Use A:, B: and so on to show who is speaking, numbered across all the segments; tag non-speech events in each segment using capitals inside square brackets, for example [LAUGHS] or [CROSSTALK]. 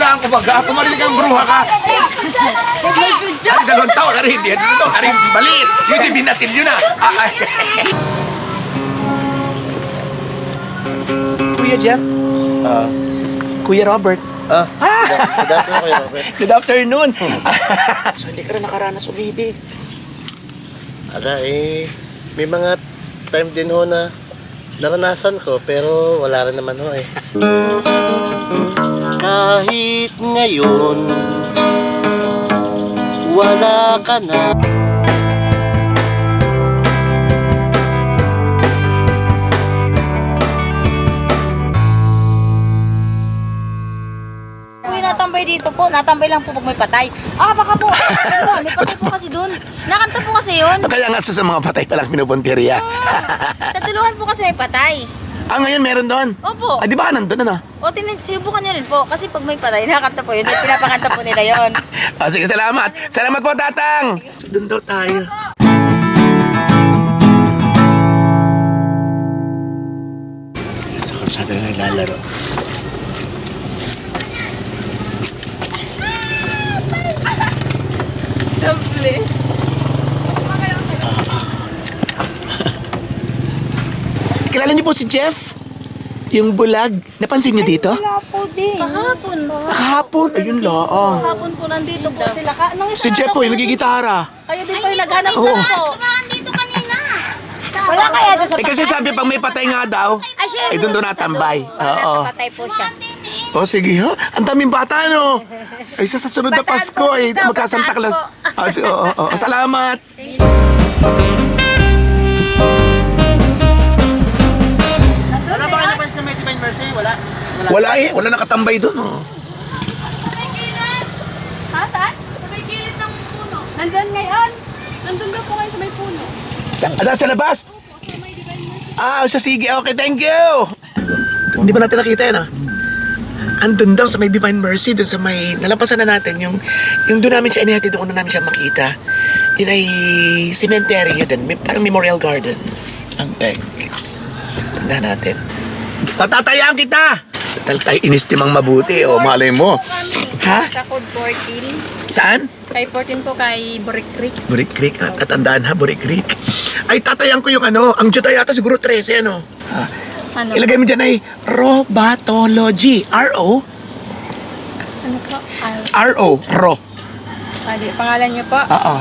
A: wala ang kumaga. Pumarinig ang bruha ka. Ari dalawang taon, ari hindi. Ano to? Ari maliit. Yung si binatil yun ah. Ah, ay.
B: Kuya Jeff? Kuya Robert?
C: Ah, good afternoon kayo, Robert. [LAUGHS]
B: Good afternoon. [LAUGHS] so, hindi ka rin nakaranas umibig.
C: Ala, eh, may mga time din ho na naranasan ko, pero wala rin naman ho eh. [LAUGHS] Kahit ngayon, wala ka na.
D: Natambay dito po. Natambay lang po pag may patay. Ah, baka po. [LAUGHS] Ano, may patay po kasi doon. Nakanta po kasi yun.
B: Kaya nga sa mga patay palang pinupunteriya.
D: Tatulungan po kasi may patay.
B: Ah, ngayon meron doon?
D: Opo.
B: Ah, di ba nandun ano?
D: O, tin- sinubukan niyo rin po. Kasi pag may patay, nakanta po yun. At pinapakanta po nila yun. [LAUGHS]
B: Ah, sige, salamat. Salamat po, Tatang. Doon daw tayo. Sa kalsada na naglalaro. Kilala niyo po si Jeff? Yung bulag. Napansin niyo dito?
D: Wala po din. Kahapon.
B: Kahapon. Ayun lang.
D: Kahapon po nandito po sila. Ka nung
B: Si Jeff po, yung nagigitara.
D: Kayo din po yung naghanap
B: Oo.
D: po.
E: dito kanina.
D: Wala kaya doon sa
B: Eh kasi sabi pag may patay nga daw, eh doon doon natambay. Oo.
D: patay po siya.
B: O sige ha, ang daming bata no. Ay sa susunod na Pasko eh, magka-Santa Claus. Ah, si- oo, oo, oo. Salamat.
C: Wala?
B: Eh, wala nakatambay doon. Oh.
E: Ha? Saan? Sa may gilid ng puno. Nandun ngayon. Nandun daw po kayo sa may puno.
B: Sa, ah, sa labas?
E: Sa may divine mercy.
B: Ah, sa sige. Okay, thank you. Hindi ba natin nakita yan ah? Andun daw sa may Divine Mercy, doon sa may, nalampasan na natin, yung, yung doon namin siya inihati, doon na namin siya makita. Yun ay cemetery yun, may, parang memorial gardens. Ang peg. Tanda natin. Tatatayaan kita! Tatal tayo inistimang mabuti, o malay mo. Ha?
E: Sa code 14.
B: Saan?
E: Kay 14 po kay Boric Creek.
B: Burik Creek, at tatandaan ha, Burik Creek. Ay, tatayan ko yung ano, ang Juta yata siguro 13, ano? Ah,
E: Ano
B: ilagay mo dyan ay Robatology. R-O?
E: Ano po?
B: R-O. Ro.
E: pali. Pangalan niyo po?
B: Oo.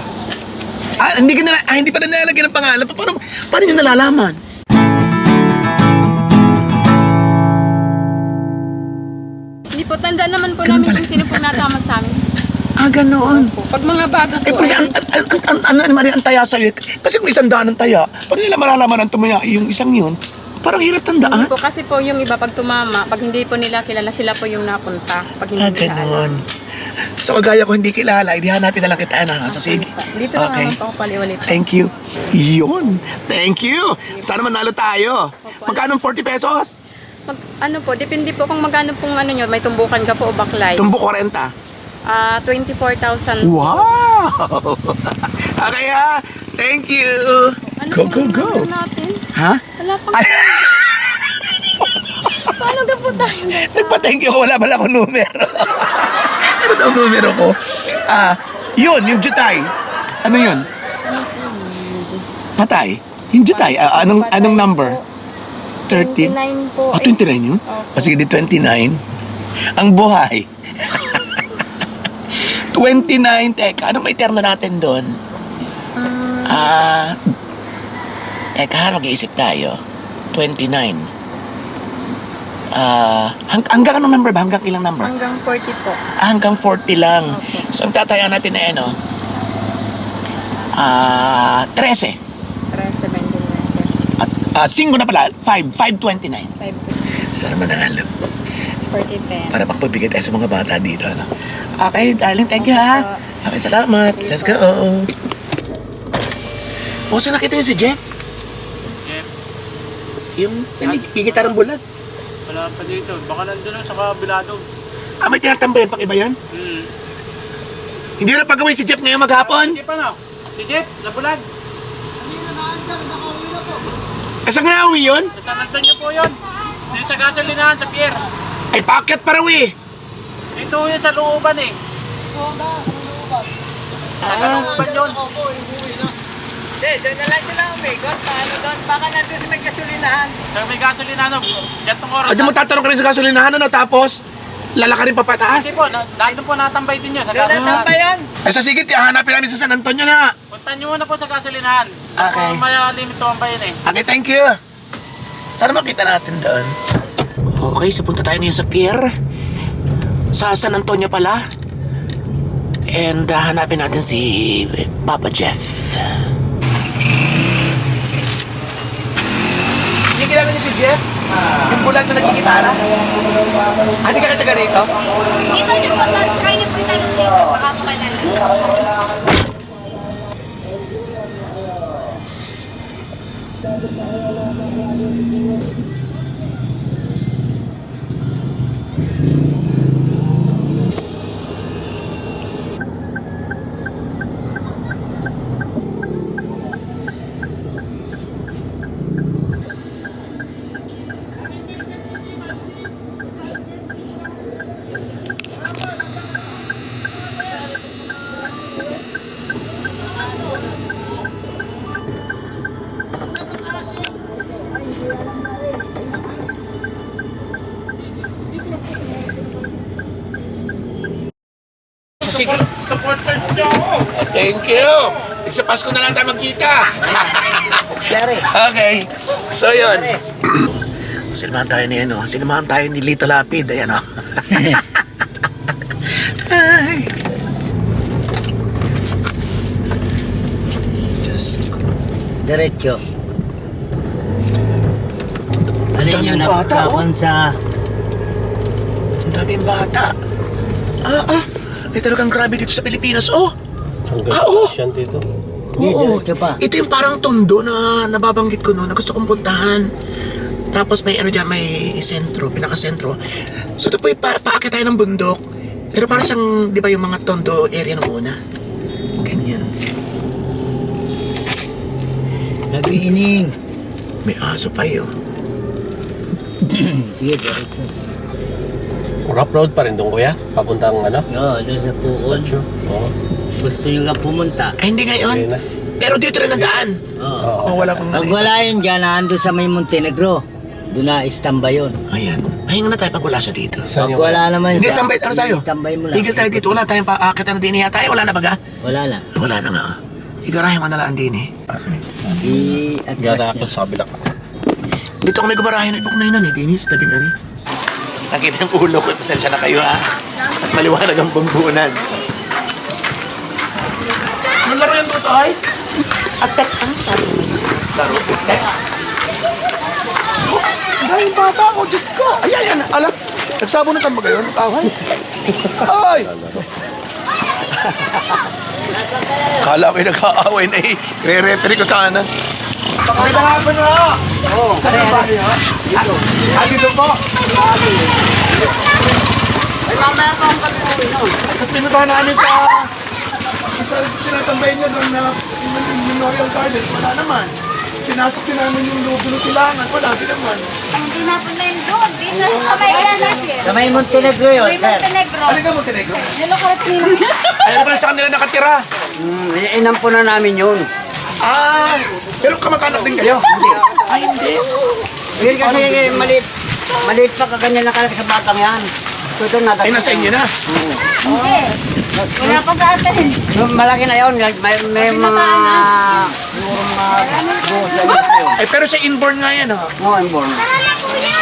B: Ah, hindi ka na, ah, hindi pa na nilalagyan ng pangalan. Pa- Paano, paano nyo nalalaman?
E: Tanda naman po
B: Ganun
E: namin
B: pala.
E: kung sino po natama sa amin.
B: Ah, ganoon.
E: Po. Pag mga bago po,
B: Eh, kasi
E: ay,
B: ang, ang, ang, ang, ano naman yung ang taya sa'yo? Kasi kung isang daan ang taya, paano nila malalaman ang tumaya yung isang yun? Parang hirap tandaan.
E: hindi po kasi po yung iba pag tumama, pag hindi po nila kilala, sila po yung napunta. Pag hindi
B: Ah,
E: nila alam.
B: ganoon. So, kagaya ko hindi kilala, hindi hanapin na lang kita na. So, sige.
E: Dito na naman po ako paliulit.
B: Thank you. Yun. Thank you. Sana manalo tayo. Magkano ang 40 pesos?
E: Mag, ano po, depende po kung magkano pong ano nyo, may tumbukan ka po o baklay.
B: Tumbo 40.
E: Ah, 24,000
B: Wow! [LAUGHS] okay ha. Thank you.
E: Ano
B: Go, go, go.
E: natin?
B: Ha?
E: Wala pang...
B: Ay, [LAUGHS]
E: Paano ka po tayo?
B: nagpa-thank you. Wala pala akong numero. [LAUGHS] ano daw numero ko? Ah, yun, yung jutay. Ano yun? Patay? Yung jutay. Ah, anong, anong number? 13?
E: 29 po.
B: Ah, 29 yun?
E: Opo.
B: Ah, sige, di 29. Ang buhay. [LAUGHS] 29, teka, ano may terno natin doon? Ah, teka, mag-iisip tayo. 29. Ah, hang, hanggang anong number ba? Hanggang ilang number?
E: Hanggang 40 po.
B: Ah, hanggang 40 lang.
E: Opo.
B: So, ang tataya natin na ano? Ah, 13.
E: 13, 29,
B: At, ah, 5 na pala. 5, 529.
E: 5,
B: Sana manalo.
E: 40, 10.
B: para makapagbigat tayo sa mga bata dito. Ano? Okay, darling, thank you ha. Okay, salamat. Let's go. O, saan nakita niyo si Jeff?
F: Jeff,
B: Yung nagigitarang bulag.
F: wala pa dito. Baka nandun lang sa kabilado.
B: Ah, may tinatambayan pang iba yan?
F: Hmm.
B: Hindi na pagawin si Jeff ngayong maghapon?
F: Hindi pa na. Si Jeff, nabulag.
B: Eh, saan nga uwi yun?
F: Sa San Antonio po yun. Dito sa gasolinahan, sa pier.
B: Ay, packet pa raw eh.
F: Dito yun sa looban eh. Sa looban yun.
B: Hindi, doon na lang sila umikot. Paano doon? Baka nandun sa may kasulinahan.
F: Sa may gasolina, ano, gantong oras.
B: Ah, di mo tatanong ka rin sa gasolinahan, ano? Tapos, lalakarin pa pataas.
F: Hindi po, na, dahil po natambay din yun sa
B: Doon na
F: gasolinahan.
B: tambayan. Ay, sa sigit, hanapin namin sa San Antonio na.
F: Punta nyo muna po sa gasolinahan.
B: Okay.
F: Kung malalim ito ang bayan eh.
B: Okay, thank you. Sana makita natin doon. Okay, so punta tayo ngayon sa pier. Sa San Antonio pala. And ah, hanapin natin si Papa Jeff. Hindi kilala niyo si Jeff? Yung bulag na nagkikitara? Ah, di ka taga rito?
E: Dito niyo po, try niyo po yung tanong dito. Baka po Stand
F: the fire, Allah, Allah, Allah, Allah,
B: Thank you! Sa Pasko na lang tayo magkita. [LAUGHS] okay. So, yun. [CLEARS THROAT] Sinamahan tayo ni ano, sinamahan tayo ni Lito Lapid, ayan o. [LAUGHS] Ay. Ko.
G: Diretso. Alin
B: daming
G: yung
B: bata,
G: napagkapan sa...
B: Ang daming bata. Ah, ah. Ay talagang grabe dito sa Pilipinas, oh.
C: Hanggang
B: Ah, oo.
C: siyan dito.
B: Oo.
G: pa.
B: Ito yung parang tondo na nababanggit ko noon na gusto kong puntahan. Tapos may ano dyan, may sentro, pinaka-sentro. So ito po yung pa paakit tayo ng bundok. Pero parang siyang, di ba yung mga tondo area nung una? Ganyan.
G: Nag-iining.
B: May aso pa yun. [CLEARS THROAT]
G: Sige, diretso.
C: Rough road pa rin doon kuya? Papuntang ano?
G: Oo, doon sa Puon.
C: Statue? Oo.
G: Gusto nyo nga pumunta.
B: Ay, hindi ngayon. Pero dito rin nadaan.
G: Oo.
B: Oh, wala kong
G: Pag wala yun dyan, naando sa may Montenegro. Doon na istamba yun.
B: Ayan. Pahinga na tayo pag wala siya dito.
C: Saan
G: Pag
C: yung...
G: wala naman
B: Hindi, tambay, ano tayo?
G: Tambay mo lang.
B: Tigil tayo dito. Wala tayong paakit na din tayo. Wala na baga?
G: Wala na.
B: Wala na nga. Igarahe mo na lang din eh.
G: I... At
C: Gara ako sa kabila ka.
B: Dito kami gumarahin ng ibang na eh, Dennis, tabi na rin. Nakita yung ulo ko, pasensya na kayo ha. At maliwanag ang bambunan. Ano laro yung tutoy? Attack ang sabi. Laro, attack. Dahil bata ako, Diyos ko. Ay, ay, ay, alam. Nagsabunutan ba kayo? Tawag. Ay! Kala ko yung nag-aaway na eh. Re-referee ko sana. Magandang hapon na! Oo. Saan ang bahay ha? Dito. Ah, dito po. Ay, mamaya pa ang. Ay, tapos pinuntahan namin sa... Sa tinatambay niya doon na yung Memorial Gardens, wala naman. Pinasok din namin yung lubo ng silangan, wala din naman.
D: Napunta yun doon. Dito sa may
G: Sa may Montenegro yun,
D: May. Montenegro.
B: Alin ka Montenegro?
D: Hello, Karatina.
B: Ay, ano pala sa kanila nakatira?
G: Mm, inam po na namin yun.
B: Ah, pero kamag-anak din kayo? Hindi. Ay, hindi.
G: Yun kasi maliit. Maliit pa kaganyan na kalaki sa batang yan. So, ito na.
B: Ay, nasa inyo na.
D: Hindi. Wala pa sa atin.
G: Yung malaki na yun, may, may mga... Siguro mga...
B: Ay, pero sa inborn nga yan, ha?
G: Oo, inborn.
E: Alala, kuya!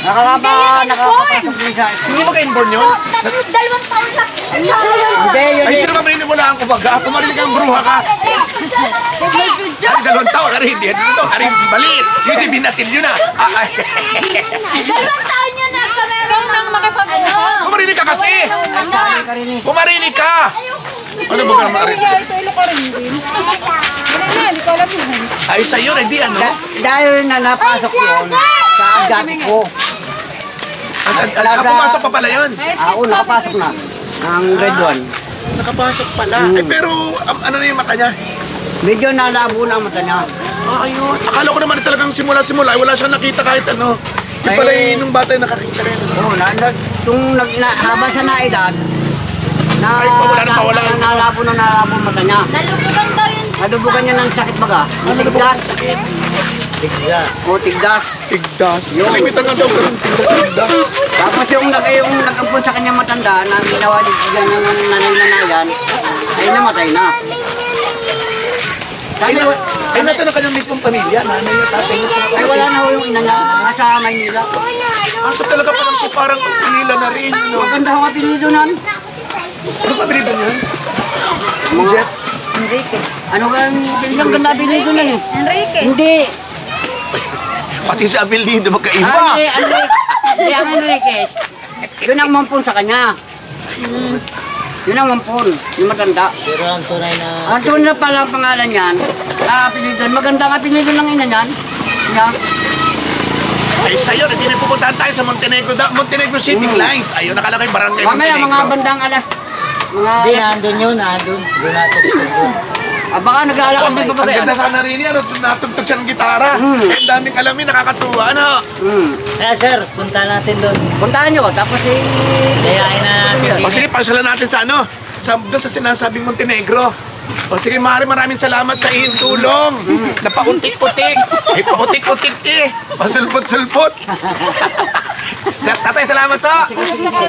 G: Nakakapa, nakakapasok din.
B: Hindi ba ka-inborn yun?
E: Oh, tatlo, dalawang taon na.
G: Hindi, yun
B: Ay,
G: eh.
B: sino ka maniniwalaan ko baga? Kung marinig kang bruha ka, ay, dalawang taon, ari, hindi, ito, ari, balit. Yung si Binatil yun, ah. Ah, ay.
E: Dalawang taon yun na.
D: Ikaw nang makipag-ano.
B: Kung marinig ka kasi! Kung marinig ka! Ano ba naman?
D: Ito, ilo ka rin din. Ano na, hindi ko alam yun.
B: Ay, sa'yo, hindi, ano?
G: Da- dahil na napasok yun sa agat ko.
B: At, pumasok pa pala yun.
G: Ako nakapasok na. Ng grade 1.
B: Nakapasok pala. Ay, pero, um, ano na yung mata niya?
G: Medyo nalabo na ang mata niya.
B: Ah, ayun. Akala ko naman talagang simula-simula, ay wala siyang nakita kahit ano. Yung pala
G: Ay.
B: yung nung bata yung nakakita rin.
G: Oo, na, na, kung nag, na, habang sa naedad, na,
A: Ay, pawala na pawala.
G: na, nalabo na nalabo mata niya.
D: Nalubugan daw yun.
G: Nadubugan niya ng sakit baga. Tigdas.
C: Tigda.
G: O tigdas.
B: Tigdas. Kalimitan nga daw ganun. Tigdas.
G: Tapos yung, nag, yung nag-ampun sa kanyang matanda na ginawa ni yan ng nanay-nanayan, ay namatay na.
B: Ay,
G: Sabi,
B: na, ay nasa na kanyang mismong pamilya, nanay niya, tatay niya.
G: ay wala na ho yung ina niya, nasa Maynila.
B: Aso talaga parang siya parang ulila na rin, no?
G: Maganda ho ang apelido nun.
B: Ano pa binito niya?
G: Jet? Ano ba ang ang ganda apelido nun eh?
D: Enrique.
G: Hindi.
B: Pati sa apelido
G: Ah,
B: magkaiba.
G: hindi, Enrique. Hindi, ang Enriquez. Yun ang mampun sa kanya. Yun ang mampun, yung matanda.
C: Pero ang tunay na...
G: Ang tunay na pala ang pangalan niyan, ah, apelido, maganda ang apelido ng ina niyan. Niya.
B: Ay, sa'yo, hindi na pupuntahan tayo sa Montenegro, da, Montenegro Shipping Lines. Ayun, nakalagay barangay
G: Mamaya mga
B: Montenegro.
G: bandang alas. Mga
C: Hindi, nandun yun, nandun. Doon natin.
G: Ah, baka naglalakad din pa ba
B: Ang ganda sana rin yan, at natugtog siya ng gitara. Eh, ang daming alamin, nakakatuwa, ano?
G: Hmm.
C: Kaya sir, punta natin doon.
G: Puntahan nyo, tapos eh...
C: Kayain na natin.
B: O sige, pasalan natin sa ano, sa, doon sa sinasabing Montenegro. O sige, Mari, maraming salamat sa iyong tulong. Napautik-utik. Ay, pautik-utik eh. Pasulpot-sulpot. [LAUGHS] Tatay, salamat to.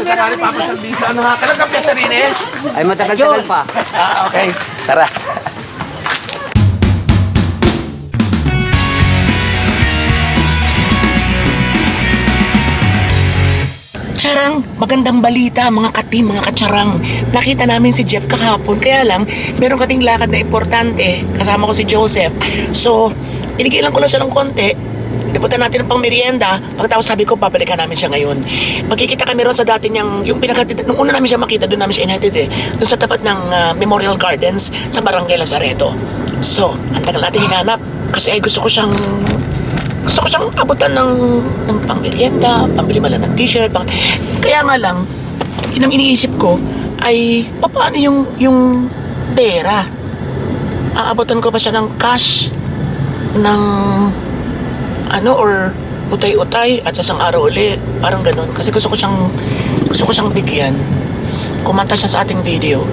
B: Sa kari papasal dito. Ano ha? Kailan ka piyesta rin eh?
G: Ay, matagal-tagal pa.
B: Ah, okay. Tara. Charang, magandang balita mga katim, mga katsarang. Nakita namin si Jeff kahapon, kaya lang, meron kaming lakad na importante. Kasama ko si Joseph. So, tinigilan ko lang siya ng konti. Napunta natin ng pang merienda. Pagkatapos sabi ko, babalikan namin siya ngayon. Magkikita kami ron sa dati niyang, yung pinakatid, nung una namin siya makita, doon namin siya inhatid eh. Doon sa tapat ng ah, Memorial Gardens sa Barangay Lazareto. So, ang tagal natin hinanap. Kasi ay gusto ko siyang gusto ko siyang abutan ng, ng pang merienda, pambili man ng t-shirt. Pang... Kaya nga lang, yun ang iniisip ko ay paano yung, yung pera? Aabutan ko pa siya ng cash ng ano or utay-utay at sa araw uli. Parang ganun. Kasi gusto ko siyang gusto ko siyang bigyan. Kumanta siya sa ating video.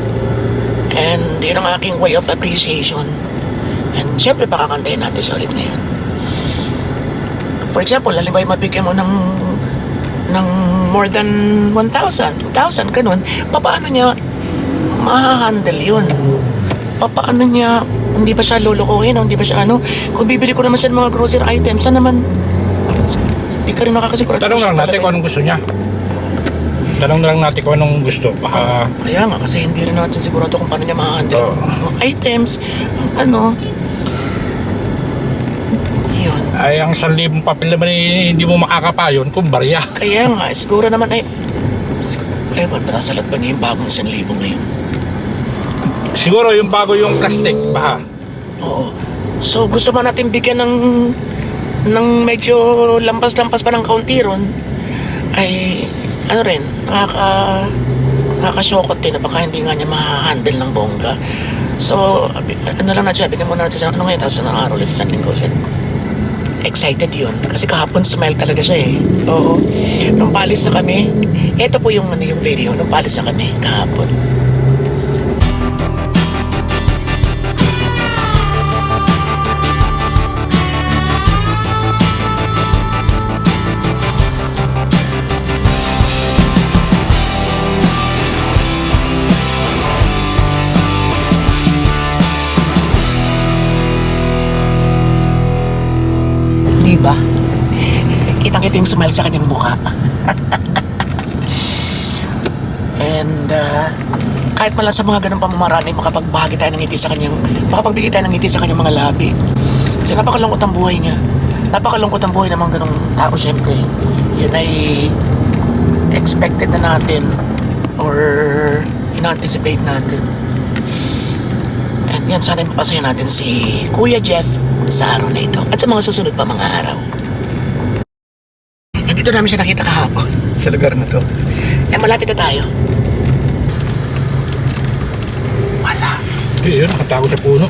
B: And yun ang aking way of appreciation. And syempre pakakantayin natin siya ulit ngayon. For example, halimbawa mabigyan mo ng ng more than 1,000, 2,000, ganun, papaano niya ma-handle yun? Papaano niya, hindi ba siya lulukuhin o hindi ba siya ano? Kung bibili ko naman siya ng mga grocery items, saan naman? Hindi ka rin nakakasigurado.
H: Tanong lang natin kung anong gusto niya. Tanong lang natin kung anong gusto. Baka
B: Kaya nga, kasi hindi rin natin sigurado kung paano niya ma-handle
H: Oo.
B: ang items, ang ano.
H: Ay ang 1,000 papel naman eh, hindi mo makakapayon kung barya. [LAUGHS]
B: Kaya nga, siguro naman ay... Siguro, ewan, matasalat ba niya yung bagong 1,000 ngayon?
H: Siguro yung bago yung plastic, baka.
B: Oo. So gusto man natin bigyan ng ng medyo lampas-lampas pa ng kaunti ron ay ano rin nakaka nakakasokot din na baka hindi nga niya ma-handle ng bongga. So, ano lang natin siya, bigyan muna natin siya ng ano ngayon, tapos ng araw ulit, sa linggo ulit. Excited yun. Kasi kahapon smile talaga siya eh. Oo. Nung palis na kami, eto po yung ano yung video, nung palis na kami kahapon. Smile sa kanyang mukha. And uh, kahit pala sa mga ganun pamamaraan ay makapagbahagi tayo ng ngiti sa kanyang, makapagbigay tayo ng ngiti sa kanyang mga labi. Kasi napakalungkot ang buhay niya. Napakalungkot ang buhay ng mga ganung tao syempre. Yun ay expected na natin or in-anticipate natin. And yan, sana mapasaya natin si Kuya Jeff sa araw na ito at sa mga susunod pa mga araw. Dito namin siya nakita kahapon sa lugar na to. Eh, malapit na tayo. Wala.
H: Eh, yun, nakatago sa puno.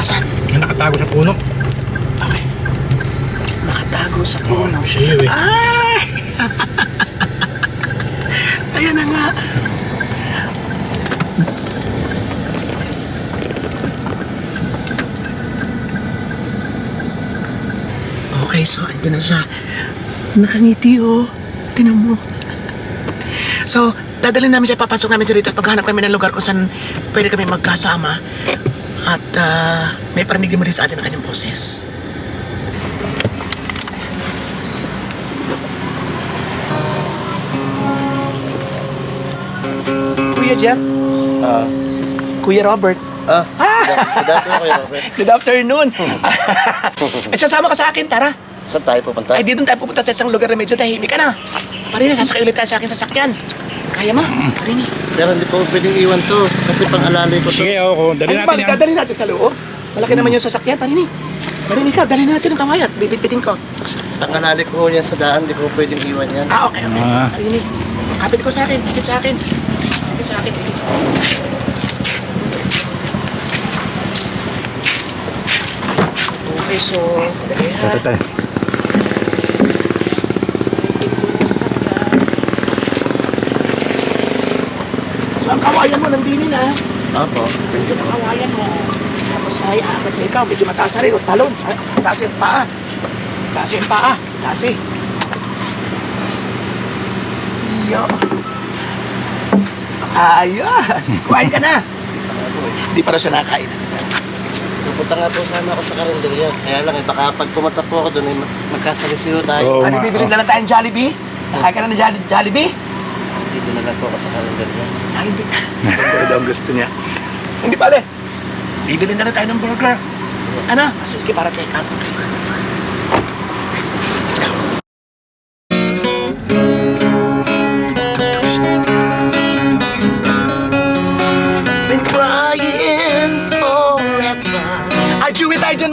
B: Asan?
H: Yun, nakatago sa puno.
B: Okay. Nakatago sa puno.
H: Siyo eh.
B: Ay! [LAUGHS] Ayan na nga. Okay, so ando na siya. Nakangiti oh. Tinan mo. So, dadalhin namin siya, papasok namin siya rito at maghanap kami ng lugar kung saan pwede kami magkasama. At ah, may parinig mo rin sa atin ang kanyang boses. Kuya Jeff? Kuya Robert?
C: Ah, good afternoon kayo, Robert.
B: Good afternoon. At [LAUGHS] sasama ka sa akin, tara.
C: Saan tayo pupunta?
B: Ay, dito tayo pupunta sa isang lugar na medyo tahimik ka na. Parini, sasakay ulit tayo sa akin sasakyan. Kaya mo? Parini.
C: Pero hindi ko pwedeng iwan to kasi pang-alalay ko to.
H: Sige, ako. Dali
B: Ano
H: natin
B: ba,
H: yan.
B: dadalhin natin sa loob? Malaki naman yung sasakyan, Parini. Parini ka, dalhin natin ang kamay at bibit-bitin ko.
C: Pang-alalay ko yan sa daan, hindi ko pwedeng iwan yan.
B: Ah, okay, okay.
H: Ah.
B: Parini. Kapit ko sa akin, kapit sa akin. Kapit sa akin. Okay, so.
H: Ito tayo.
B: So, ang kawayan mo, nandinin ha.
C: Apo.
B: Yung ang kawayan mo. Tapos ay, akit na ikaw, medyo mataas na rin. O, talon. Ay, Taas yung paa. Taas yung paa. Taas eh. Iyo. Ayos. Kumain ka na. Hindi pa rin siya nakain.
C: Pupunta nga po sana ako sa karinderya. Kaya lang, eh, baka pag pumunta po ako doon, eh, mag- magkasalisiyo tayo.
H: Oo
B: Ano,
H: nga,
B: bibili na lang tayong Jollibee? Nakain ka na ng Jolli- Jollibee?
C: Dito na lang po ako sa karinderya.
B: Ah, hindi. Burger daw ang gusto niya. Hindi pala. Bibili na lang tayo ng burger. Ano? Ah, Sige, para out. Okay.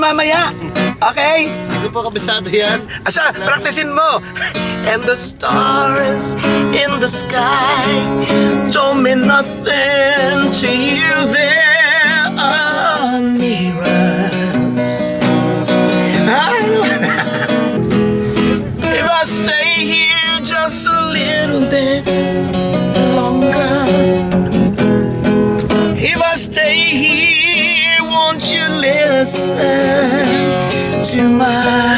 B: Mamaya. Okay?
C: Hindi po kabisado yan.
B: Asa, practicein mo. And the stars in the sky told me nothing to you. There are mirrors. I. If I stay here just a little bit longer. If I stay here, won't you listen to my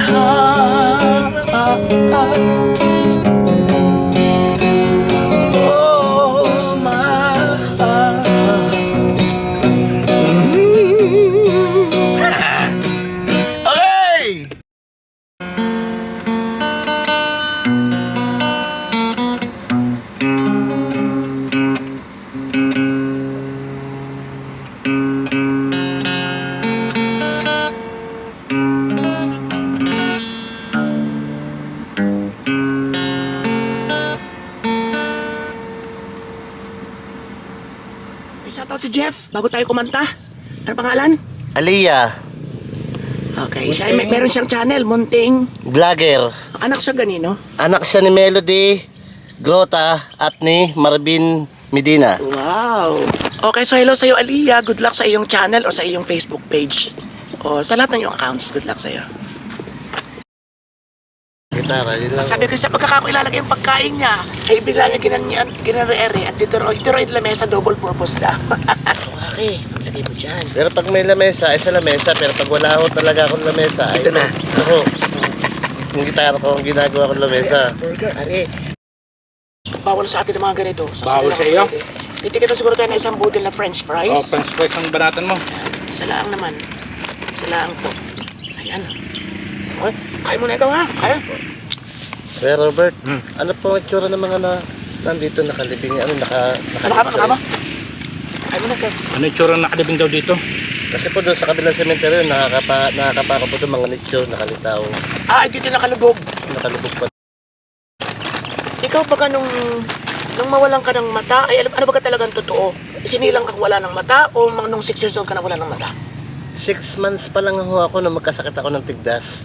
B: Ano pangalan?
C: Aliyah,
B: Okay, siya, may, meron siyang channel, Munting.
C: vlogger.
B: Anak siya ganino.
C: Anak siya ni Melody, Grota, at ni Marvin Medina.
B: Wow. Okay, so hello sa'yo, Aliyah. Good luck sa iyong channel o sa iyong Facebook page. O sa lahat ng iyong accounts. Good luck sa'yo.
C: Gitara, yun lang.
B: Sabi ko sa pagkakakilalagay yung pagkain niya, ay bigla niya ginanyan, ginarere at dito ro, ito ro yung lamesa double purpose daw. okay, [LAUGHS] lagay mo dyan.
C: Pero pag may lamesa, ay sa lamesa. Pero pag wala ako talaga akong lamesa, ay...
B: Ito na.
C: Ako, yung gitara ko ang ginagawa kong lamesa.
B: Burger, are. Bawal sa atin ang mga ganito.
H: Bawal sa iyo?
B: Titigil na siguro tayo ng isang budil na french fries.
H: Oh, french fries ang banatan mo.
B: Isa lang naman. Isa lang po. Ayan. Okay, kaya mo na ikaw ha. Kaya.
C: Kuya Robert, ano po ang itsura ng mga na nandito nakalibing? Ano, naka...
B: Ano ka ba? Ano ka ba? Kaya mo na ikaw.
H: Ano yung tsura na nakalibing daw dito?
C: Kasi po doon sa kabilang sementeryo, nakakapa, nakakapako po doon mga nicho, nakalitaw,
B: Ah, dito nakalubog.
C: nakalubog pa.
B: Ikaw ba ka nung, nung mawalan ka ng mata, ay alam, ano ba ka talagang totoo? Sinilang ka wala ng mata o mang- nung 6 years old ka na wala ng mata?
C: Six months pa lang ho ako na magkasakit ako ng tigdas.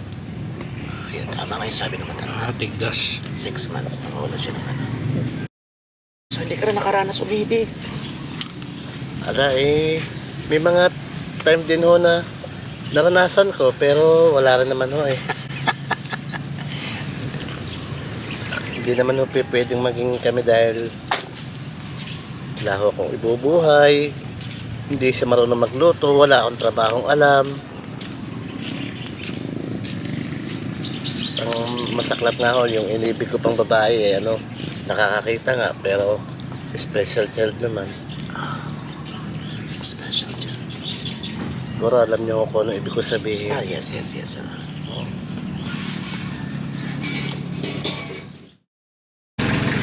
B: Ayun, tama nga yung sabi ng matanda.
H: Ah, tigdas.
B: 6 months na mawala siya ng ano. So hindi ka rin nakaranas umibig.
C: Ala eh, may mga time din ho na naranasan ko, pero wala rin naman ho eh. [LAUGHS] Hindi naman ho pwedeng maging kami dahil wala ho akong ibubuhay. Hindi siya marunong magluto, wala akong trabahong alam. Ang masaklap nga ho, yung inibig ko pang babae, eh, ano, nakakakita nga, pero special child naman.
B: Special dyan.
C: Siguro alam niyo kung ano ibig ko sabihin.
B: Ah, yes, yes, yes. ah.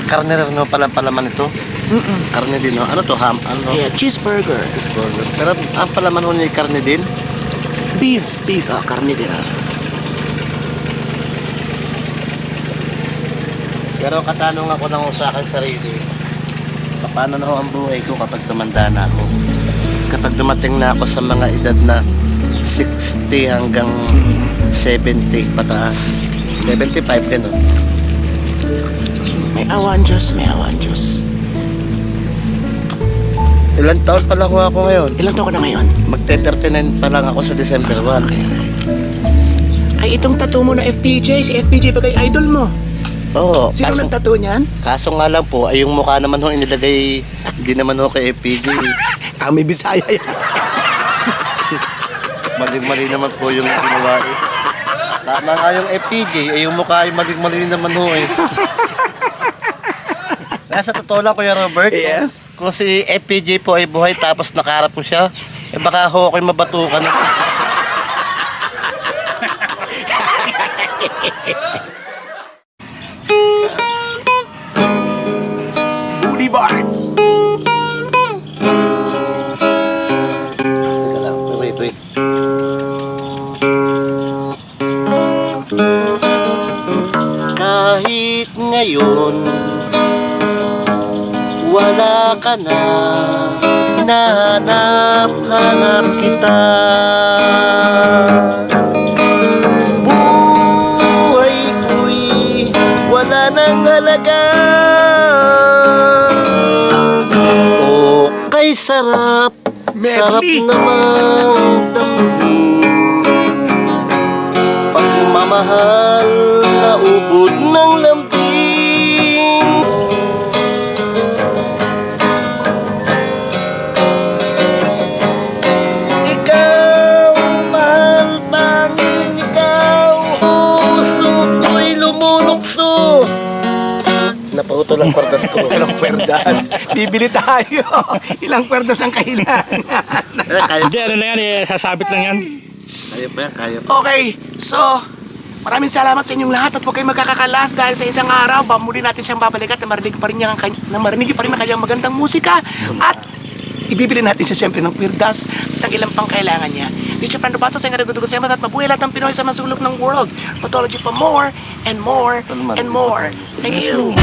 C: Karne rin no pala palaman ito. Karne din no. Ano to? Ham? Ano?
B: Yeah, cheeseburger.
C: Cheeseburger. Pero ang palaman ho niya karne din.
B: Beef, beef. Ah, karne din ah.
C: Pero katanong ako lang sa akin sarili. Paano na ho ang buhay ko kapag tumanda na ako? Kapag dumating na ako sa mga edad na 60 hanggang 70 pataas. 75 gano'n.
B: May awan Diyos, may awan Diyos.
C: Ilan taon pa lang ako ngayon?
B: Ilang taon ka na ngayon?
C: Magte-39 pa lang ako sa December 1.
B: Ay, itong tattoo mo na FPJ. Si FPJ bagay idol mo.
C: Oo.
B: Sino
C: kaso-
B: nag-tattoo niyan?
C: Kaso nga lang po, ay yung mukha naman ho inilagay, hindi naman ho kay FPG. [LAUGHS]
B: Kami Bisaya yan. [LAUGHS]
C: Maling-mali naman po yung ginawa eh. Tama nga yung FPG, ay yung mukha ay maling-mali naman ho eh. [LAUGHS] Kaya sa totoo lang, Kuya Robert,
B: Yes?
C: kung si FPG po ay buhay tapos nakaharap ko siya, eh baka ho ako'y mabatukan. Wala ka na. Hinahanap-hanap kita. Buhay ko'y wala nang halaga. O kay sarap. Sarap namang damhin Napautol ang kwardas ko
B: Ilang kwerdas. Bibili tayo. [LAUGHS] Ilang kwerdas ang kailangan.
H: Hindi, ano na yan, eh, sasabit lang yan.
C: kaya pa yan, kaya pa
B: Okay, so, maraming salamat sa inyong lahat at huwag kayong magkakakalas dahil sa isang araw, muli natin siyang babalikat na marinig pa rin niya ang kany- na marinig pa rin ang kanyang magandang musika at ibibili natin siya siyempre ng kwirdas at ang ilang pang kailangan niya. This is your friend Robato, sa nga nagdudugo sa at mabuhay lahat ng Pinoy sa masulok ng world. Pathology pa more and more and more. Thank you.